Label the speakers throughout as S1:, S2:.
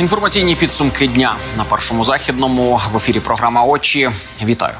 S1: Інформаційні підсумки дня на першому західному в ефірі. Програма очі. Вітаю.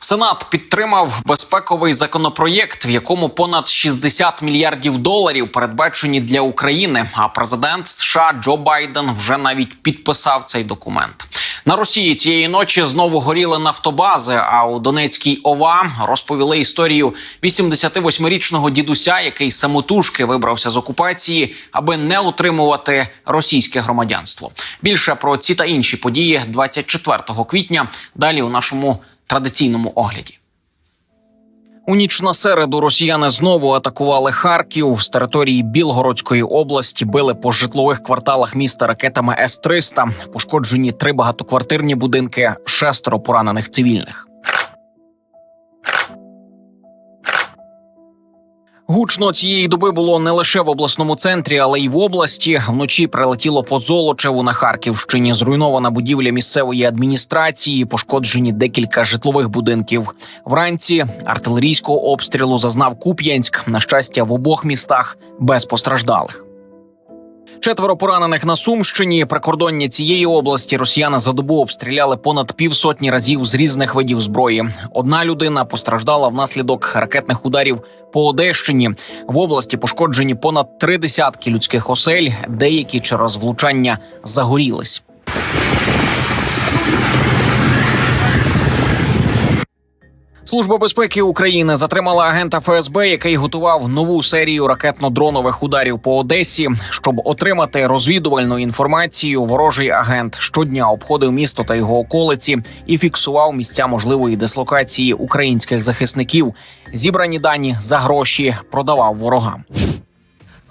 S1: Сенат підтримав безпековий законопроєкт, в якому понад 60 мільярдів доларів передбачені для України. А президент США Джо Байден вже навіть підписав цей документ. На Росії цієї ночі знову горіли нафтобази. А у Донецькій ОВА розповіли історію 88-річного дідуся, який самотужки вибрався з окупації, аби не отримувати російське громадянство. Більше про ці та інші події 24 квітня. Далі у нашому традиційному огляді. У ніч на середу росіяни знову атакували Харків з території Білгородської області. Били по житлових кварталах міста ракетами С-300. Пошкоджені три багатоквартирні будинки, шестеро поранених цивільних. Гучно цієї доби було не лише в обласному центрі, але й в області. Вночі прилетіло по Золочеву на Харківщині. Зруйнована будівля місцевої адміністрації, пошкоджені декілька житлових будинків. Вранці артилерійського обстрілу зазнав Куп'янськ. На щастя, в обох містах без постраждалих. Четверо поранених на Сумщині. Прикордоння цієї області росіяни за добу обстріляли понад півсотні разів з різних видів зброї. Одна людина постраждала внаслідок ракетних ударів по Одещині. В області пошкоджені понад три десятки людських осель, деякі через влучання загорілись. Служба безпеки України затримала агента ФСБ, який готував нову серію ракетно-дронових ударів по Одесі. Щоб отримати розвідувальну інформацію, ворожий агент щодня обходив місто та його околиці і фіксував місця можливої дислокації українських захисників. Зібрані дані за гроші продавав ворогам.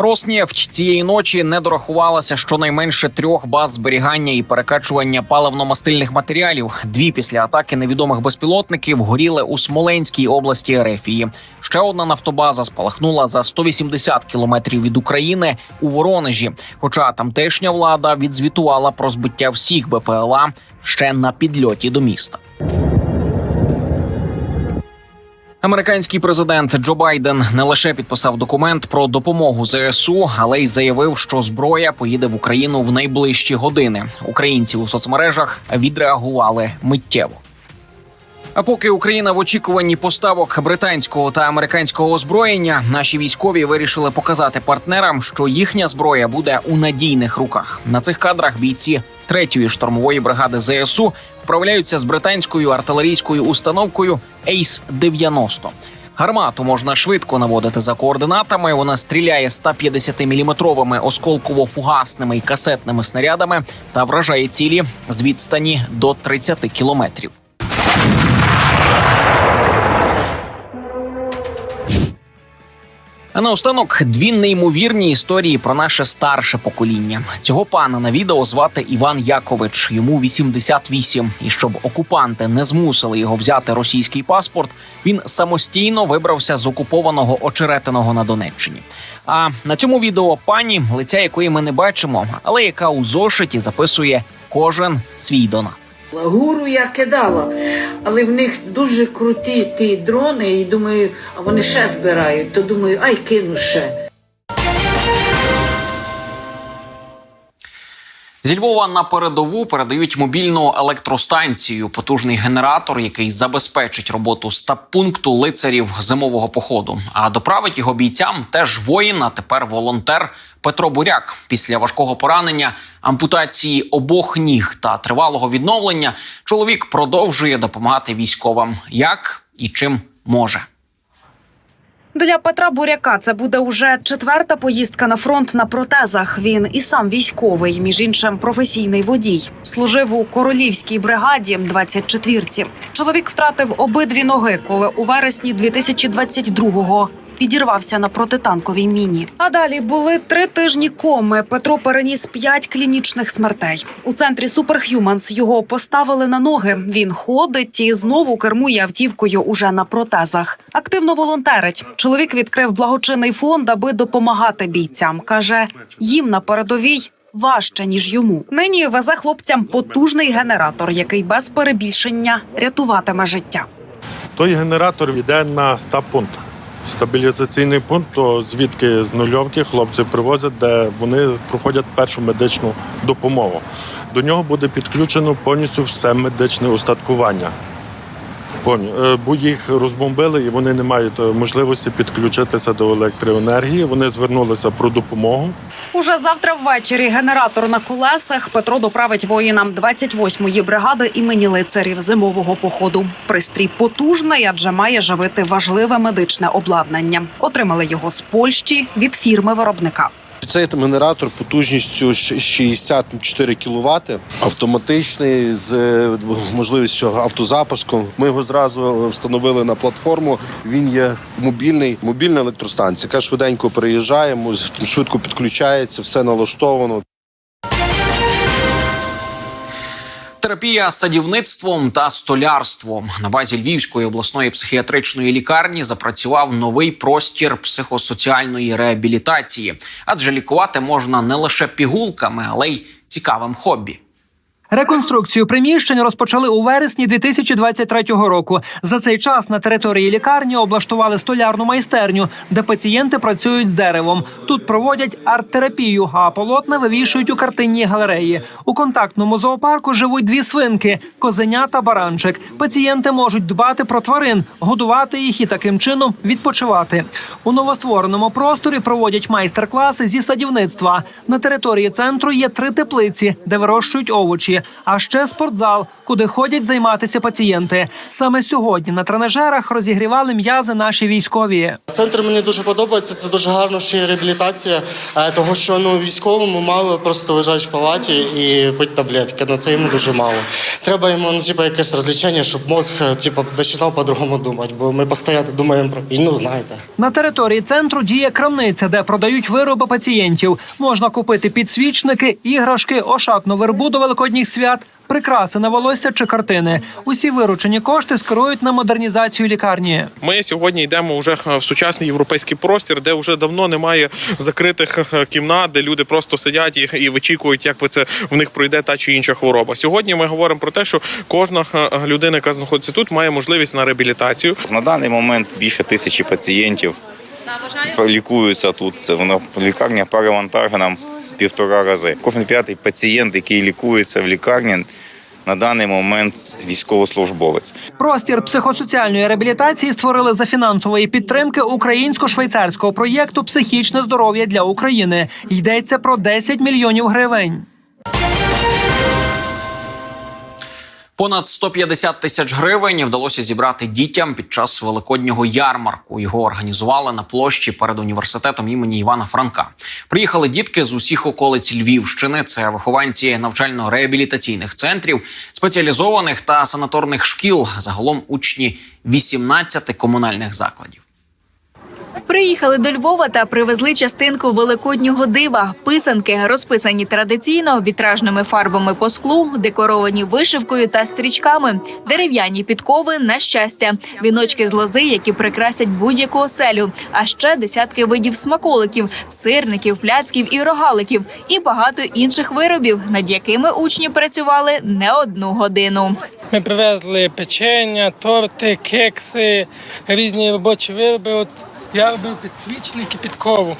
S1: Роснефть цієї ночі не дорахувалася щонайменше трьох баз зберігання і перекачування паливно-мастильних матеріалів. Дві після атаки невідомих безпілотників горіли у Смоленській області Ерефії. Ще одна нафтобаза спалахнула за 180 кілометрів від України у Воронежі. Хоча тамтешня влада відзвітувала про збиття всіх БПЛА ще на підльоті до міста. Американський президент Джо Байден не лише підписав документ про допомогу ЗСУ, але й заявив, що зброя поїде в Україну в найближчі години. Українці у соцмережах відреагували миттєво. А поки Україна в очікуванні поставок британського та американського озброєння, наші військові вирішили показати партнерам, що їхня зброя буде у надійних руках. На цих кадрах бійці третьої штурмової бригади ЗСУ вправляються з британською артилерійською установкою Ейс 90 Гармату можна швидко наводити за координатами. Вона стріляє 150-мм осколково-фугасними і касетними снарядами та вражає цілі з відстані до 30 кілометрів. А наостанок дві неймовірні історії про наше старше покоління. Цього пана на відео звати Іван Якович. Йому 88. І щоб окупанти не змусили його взяти російський паспорт, він самостійно вибрався з окупованого очеретиного на Донеччині. А на цьому відео пані, лиця якої ми не бачимо, але яка у зошиті записує кожен свій донат.
S2: Гуру я кидала, але в них дуже круті ті дрони, і думаю, а вони ще збирають, то думаю, ай кину ще.
S1: Зі Львова на передову передають мобільну електростанцію, потужний генератор, який забезпечить роботу стаб-пункту лицарів зимового походу. А доправить його бійцям теж воїн, а тепер волонтер Петро Буряк. Після важкого поранення, ампутації обох ніг та тривалого відновлення чоловік продовжує допомагати військовим, як і чим може.
S3: Для Петра Буряка це буде уже четверта поїздка на фронт на протезах. Він і сам військовий, між іншим, професійний водій. Служив у королівській бригаді 24-ці. Чоловік втратив обидві ноги, коли у вересні 2022-го підірвався на протитанковій міні. А далі були три тижні коми. Петро переніс п'ять клінічних смертей. У центрі Superhumans його поставили на ноги. Він ходить і знову кермує автівкою уже на протезах. Активно волонтерить. Чоловік відкрив благочинний фонд, аби допомагати бійцям. каже, їм на передовій. Важче ніж йому нині везе хлопцям потужний генератор, який без перебільшення рятуватиме життя.
S4: Той генератор йде на стаб-пункт. Стабілізаційний пункт, то звідки з нульовки хлопці привозять, де вони проходять першу медичну допомогу. До нього буде підключено повністю все медичне устаткування. Е, Бо їх розбомбили і вони не мають е, можливості підключитися до електроенергії. Вони звернулися про допомогу.
S3: Уже завтра ввечері генератор на колесах Петро доправить воїнам 28-ї бригади імені лицарів зимового походу. Пристрій потужний, адже має живити важливе медичне обладнання. Отримали його з Польщі від фірми виробника.
S5: Цей генератор потужністю ш- 64 кВт, автоматичний з е, можливістю автозапуску. Ми його зразу встановили на платформу. Він є мобільний, мобільна електростанція, яка швиденько переїжджає, мо- швидко підключається, все налаштовано.
S1: Терапія садівництвом та столярством на базі Львівської обласної психіатричної лікарні запрацював новий простір психосоціальної реабілітації, адже лікувати можна не лише пігулками, але й цікавим хобі.
S6: Реконструкцію приміщень розпочали у вересні 2023 року. За цей час на території лікарні облаштували столярну майстерню, де пацієнти працюють з деревом. Тут проводять арт-терапію, а полотна вивішують у картинній галереї. У контактному зоопарку живуть дві свинки козеня та баранчик. Пацієнти можуть дбати про тварин, годувати їх і таким чином відпочивати. У новоствореному просторі проводять майстер-класи зі садівництва. На території центру є три теплиці, де вирощують овочі, а ще спортзал, куди ходять займатися пацієнти. Саме сьогодні на тренажерах розігрівали м'язи наші військові.
S7: Центр мені дуже подобається. Це дуже гарно ще реабілітація, е, того що ну військовому мало просто лежать в палаті і пити таблетки. Ну це йому дуже мало. Треба йому ну, типу, якесь розлічення, щоб мозг е, типу, починав по-другому думати, бо ми постійно думаємо про війну, знаєте.
S6: На території центру діє крамниця, де продають вироби пацієнтів. Можна купити підсвічники, іграшки, ошатну вербу до великодніх свят. Прикраси на волосся чи картини. Усі виручені кошти скерують на модернізацію лікарні.
S8: Ми сьогодні йдемо вже в сучасний європейський простір, де вже давно немає закритих е, кімнат, де люди просто сидять і, і вичікують, як би це в них пройде та чи інша хвороба. Сьогодні ми говоримо про те, що кожна е, людина, яка знаходиться тут, має можливість на реабілітацію.
S9: На даний момент більше тисячі пацієнтів лікуються тут. Це вона лікарня перевантажена півтора рази. Кожен п'ятий пацієнт, який лікується в лікарні, на даний момент військовослужбовець.
S6: Простір психосоціальної реабілітації створили за фінансової підтримки українсько-швейцарського проєкту Психічне здоров'я для України. Йдеться про 10 мільйонів гривень.
S1: Понад 150 тисяч гривень вдалося зібрати дітям під час великоднього ярмарку. Його організували на площі перед університетом імені Івана Франка. Приїхали дітки з усіх околиць Львівщини. Це вихованці навчально-реабілітаційних центрів, спеціалізованих та санаторних шкіл. Загалом учні 18 комунальних закладів.
S10: Приїхали до Львова та привезли частинку великоднього дива. Писанки розписані традиційно вітражними фарбами по склу, декоровані вишивкою та стрічками, дерев'яні підкови на щастя, віночки з лози, які прикрасять будь-яку оселю, а ще десятки видів смаколиків, сирників, пляцків і рогаликів, і багато інших виробів, над якими учні працювали не одну годину.
S11: Ми привезли печення, торти, кекси, різні робочі вироби. Я робив підсвічник і підкову.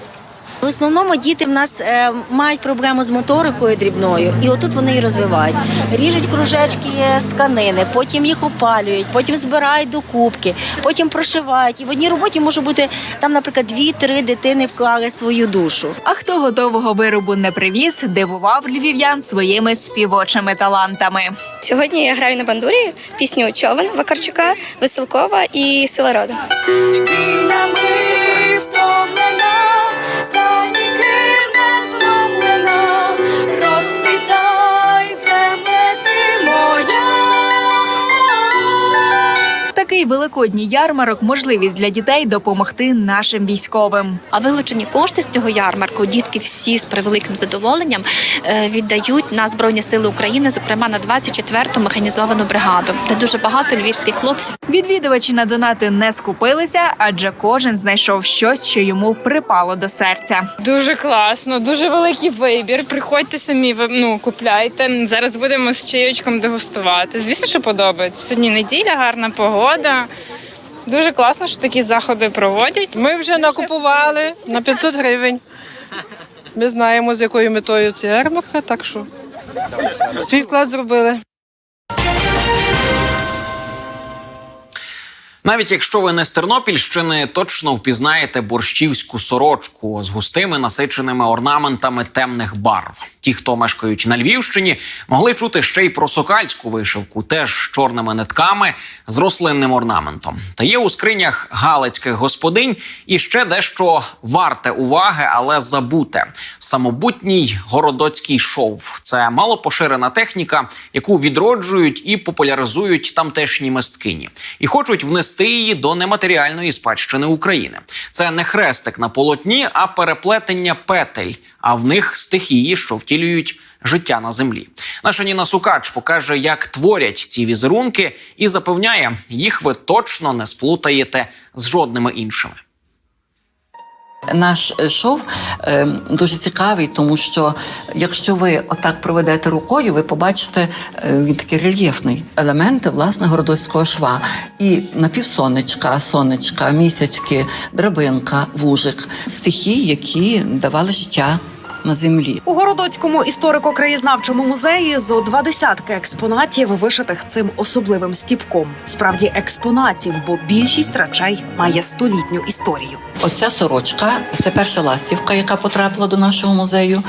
S12: В основному діти в нас е, мають проблему з моторикою дрібною, і отут вони її розвивають. Ріжуть кружечки з тканини, потім їх опалюють, потім збирають до кубки, потім прошивають. І в одній роботі може бути там, наприклад, дві-три дитини вклали свою душу.
S10: А хто готового виробу не привіз, дивував львів'ян своїми співочими талантами.
S13: Сьогодні я граю на бандурі пісню Човен Вакарчука, Веселкова і Сила роду.
S10: Такий великодній ярмарок можливість для дітей допомогти нашим військовим.
S13: А вилучені кошти з цього ярмарку дітки всі з превеликим задоволенням е, віддають на Збройні Сили України, зокрема на 24-ту механізовану бригаду, де дуже багато львівських хлопців.
S10: Відвідувачі на донати не скупилися, адже кожен знайшов щось, що йому припало до серця.
S11: Дуже класно, дуже великий вибір. Приходьте самі, ви- ну, купляйте. Зараз будемо з чайочком дегустувати. Звісно, що подобається. Сьогодні неділя, гарна погода.
S14: Дуже класно, що такі заходи проводять.
S11: Ми вже накупували на 500 гривень. Ми знаємо, з якою метою це ярмарка, так що свій вклад зробили.
S1: Навіть якщо ви не з Тернопільщини, точно впізнаєте борщівську сорочку з густими насиченими орнаментами темних барв. Ті, хто мешкають на Львівщині, могли чути ще й про сокальську вишивку, теж з чорними нитками з рослинним орнаментом. Та є у скринях галицьких господинь і ще дещо варте уваги, але забуте. Самобутній городоцький шов це малопоширена техніка, яку відроджують і популяризують тамтешні мисткині, і хочуть внести її до нематеріальної спадщини України. Це не хрестик на полотні, а переплетення петель, а в них стихії, що втілюють життя на землі. Наша Ніна Сукач покаже, як творять ці візерунки, і запевняє, їх ви точно не сплутаєте з жодними іншими.
S15: Наш е, шов е, дуже цікавий, тому що якщо ви отак проведете рукою, ви побачите е, він такий рельєфний елемент власне городоцького шва. І напівсонечка, сонечка, місячки, драбинка, вужик стихії, які давали життя на землі.
S3: У Городоцькому історико-краєзнавчому музеї зо два десятки експонатів, вишитих цим особливим стіпком. Справді експонатів, бо більшість речей має столітню історію.
S15: Оця сорочка це перша ластівка, яка потрапила до нашого музею.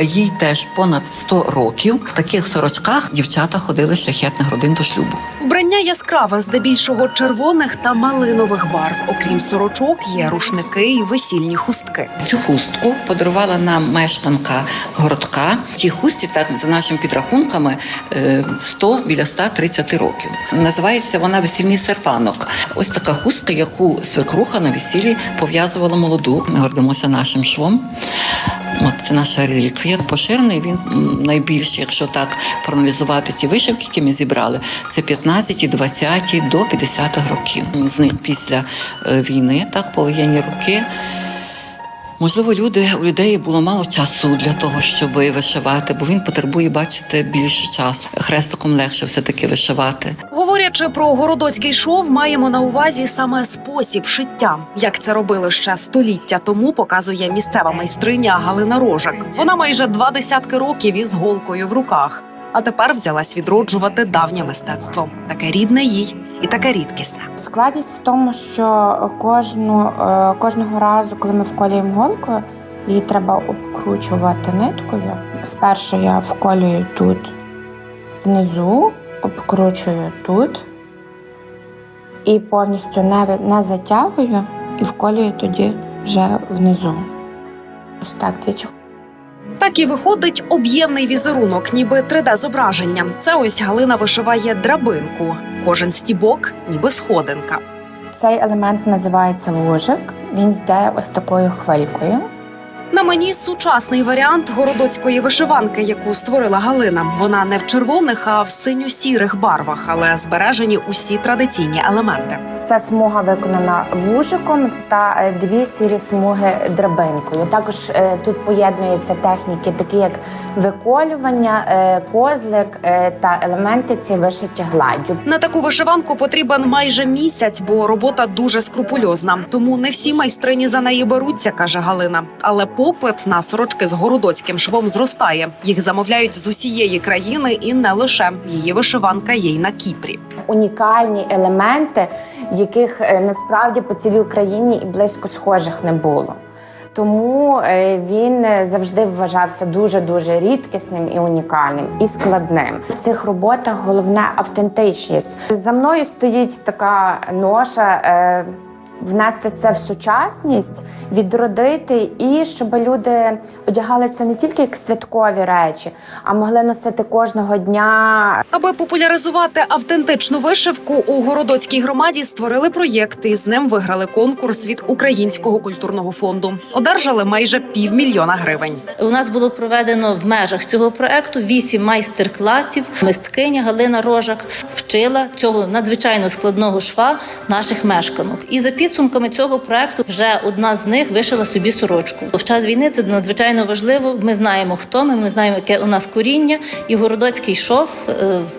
S15: Їй теж понад 100 років. В таких сорочках дівчата ходили з шляхетних родин до шлюбу.
S3: Вбрання яскраве, здебільшого червоних та малинових барв. Окрім сорочок, є рушники і весільні хустки.
S15: Цю хустку подарувала нам мешканка городка. Тій хустці, так за нашими підрахунками, е, 100 біля 130 років. Називається вона весільний серпанок. Ось така хустка, яку свекруха на весіллі пов'язувала молоду. Ми гордимося нашим швом. От це наша реліквія. Поширений він найбільше, якщо так проаналізувати ці вишивки, які ми зібрали, це 15, 20 до 50-х років. З них після е, війни, так, повоєнні роки. Можливо, люди у людей було мало часу для того, щоб вишивати, бо він потребує, бачите, більше часу. Хрестиком легше все таки вишивати.
S3: Говорячи про городоцький шов, маємо на увазі саме спосіб шиття. Як це робили ще століття тому, показує місцева майстриня Галина Рожак. Вона майже два десятки років із голкою в руках. А тепер взялась відроджувати давнє мистецтво, таке рідне їй і таке рідкісне.
S16: Складність в тому, що кожну, е, кожного разу, коли ми вколюємо голкою, її треба обкручувати ниткою. Спершу я вколюю тут внизу, обкручую тут і повністю не, не затягую і вколюю тоді вже внизу. Ось так двічі.
S3: Так і виходить об'ємний візерунок, ніби 3D-зображення. Це ось Галина вишиває драбинку. Кожен стібок, ніби сходинка.
S16: Цей елемент називається вужик. Він йде ось такою хвилькою.
S3: На мені сучасний варіант городоцької вишиванки, яку створила Галина. Вона не в червоних, а в синьо-сірих барвах, але збережені усі традиційні елементи.
S16: Ця смуга виконана вужиком та е, дві сірі смуги драбинкою. Також е, тут поєднуються техніки, такі як виколювання, е, козлик та елементи ці вишиті гладдю.
S3: На таку вишиванку потрібен майже місяць, бо робота дуже скрупульозна. Тому не всі майстрині за неї беруться, каже Галина. Але попит на сорочки з городоцьким швом зростає. Їх замовляють з усієї країни, і не лише її вишиванка є й на Кіпрі.
S16: Унікальні елементи, яких е, насправді по цілій Україні і близько схожих не було. Тому е, він е, завжди вважався дуже дуже рідкісним і унікальним і складним. В цих роботах головне автентичність. За мною стоїть така ноша. Внести це в сучасність, відродити, і щоб люди одягали це не тільки як святкові речі, а могли носити кожного дня.
S3: Аби популяризувати автентичну вишивку у городоцькій громаді створили проєкт і з ним виграли конкурс від Українського культурного фонду. Одержали майже півмільйона гривень.
S17: У нас було проведено в межах цього проекту вісім майстер-класів. Мисткиня Галина Рожак вчила цього надзвичайно складного шва наших мешканок. І за підсумками цього проекту вже одна з них вишила собі сорочку. В час війни це надзвичайно важливо. Ми знаємо, хто ми, ми знаємо, яке у нас коріння, і городоцький шов е, в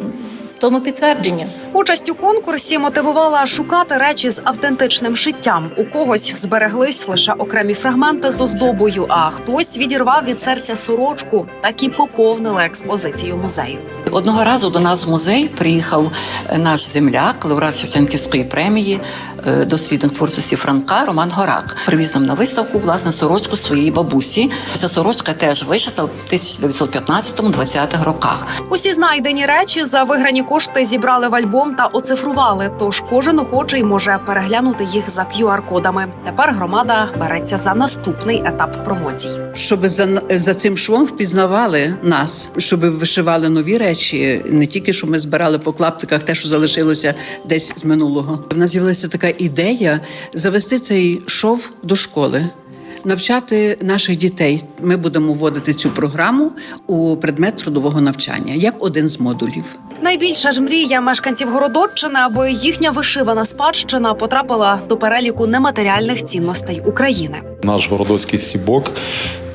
S17: тому підтвердження.
S3: Участь у конкурсі мотивувала шукати речі з автентичним шиттям. У когось збереглись лише окремі фрагменти з оздобою, а хтось відірвав від серця сорочку. Так і поповнили експозицію музею.
S15: Одного разу до нас в музей приїхав е, наш земляк, лауреат Шевченківської премії, е, дослідник творчості Франка Роман Горак. Привіз нам на виставку власне сорочку своєї бабусі. Ця сорочка теж вишита в 1915-20-х роках.
S3: Усі знайдені речі за виграні кошти зібрали в альбом та оцифрували. Тож кожен охочий може переглянути їх за QR-кодами. Тепер громада береться за наступний етап промоцій.
S18: щоб за, за цим швом впізнавали нас, щоб вишивали нові речі, не тільки що ми збирали по клаптиках те, що залишилося десь з минулого. У нас з'явилася така ідея завести цей шов до школи. Навчати наших дітей ми будемо вводити цю програму у предмет трудового навчання як один з модулів.
S3: Найбільша ж мрія мешканців Городоччини, аби їхня вишивана спадщина потрапила до переліку нематеріальних цінностей України.
S19: Наш городоцький сібок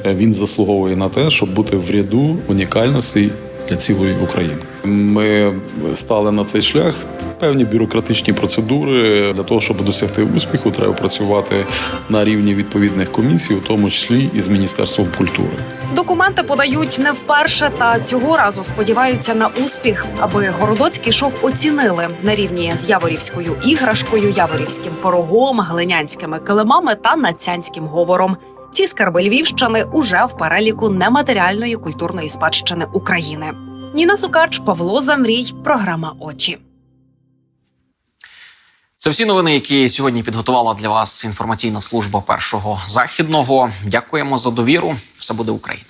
S19: е, він заслуговує на те, щоб бути в ряду унікальностей для цілої України. Ми стали на цей шлях. Певні бюрократичні процедури для того, щоб досягти успіху, треба працювати на рівні відповідних комісій, у тому числі і з міністерством культури.
S3: Документи подають не вперше, та цього разу сподіваються на успіх, аби городоцький шов оцінили на рівні з яворівською іграшкою, яворівським порогом, глинянськими килимами та нацянським говором. Ці скарби Львівщини уже в переліку нематеріальної культурної спадщини України. Ніна Сукач, Павло Замрій, програма Очі.
S1: Це всі новини, які сьогодні підготувала для вас інформаційна служба першого західного. Дякуємо за довіру. Все буде Україна.